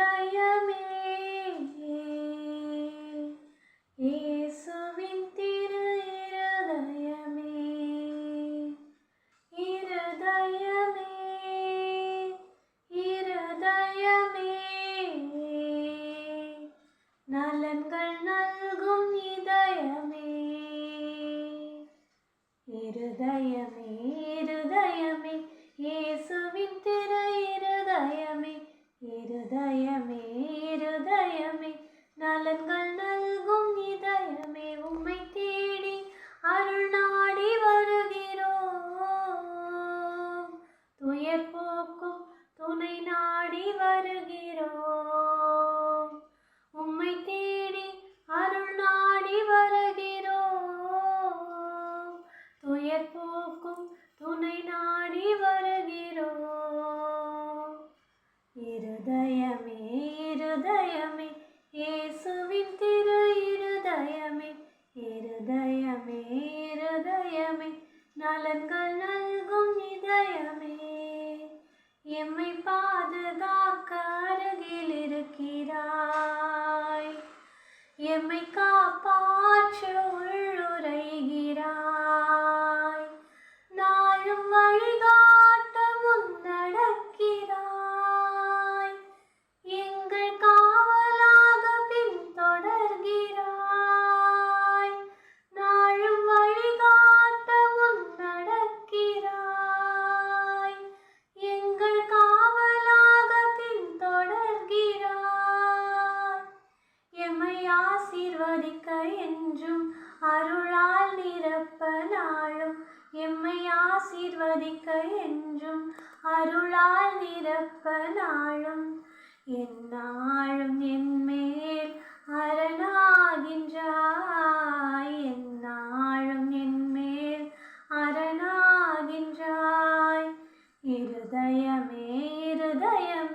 I am. ഹൃദയമേ இதயமே நலன்கள் நல்கும் இதயமே. எம்மை பாதுகாக்க அருகில் இருக்கிறாய். எம்மை காப்பாற்ற உள்ளுரைகிறாய் ஆசீர்வதிக்க என்றும் அருளால் நிரப்ப நாளும் எம்மை ஆசீர்வதிக்க என்றும் அருளால் நிரப்ப நாளும் எந்நாளும் என்மேல் அரணாகின்றாய். எந்நாளும் என்மேல் அரணாகின்றாய். இருதயமே இருதயம்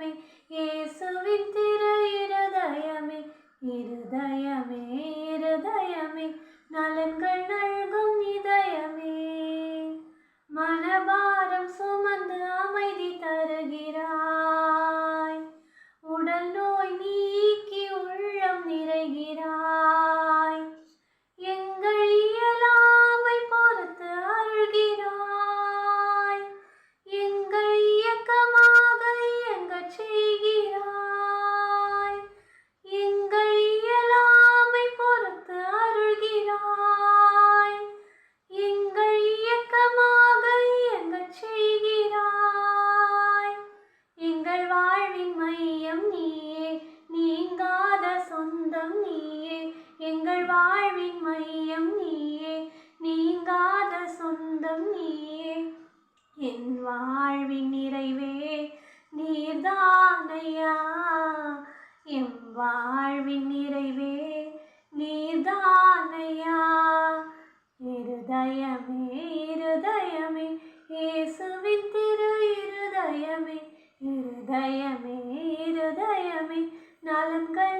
வாழ்வின் நிறைவே நீர்தானையா? எம் வாழ்வின் நிறைவே நீர்தானையா? இருதயமே இருதயமே இயேசுவின் திரு இருதயமே இருதயமே இருதயமே நலன்கள்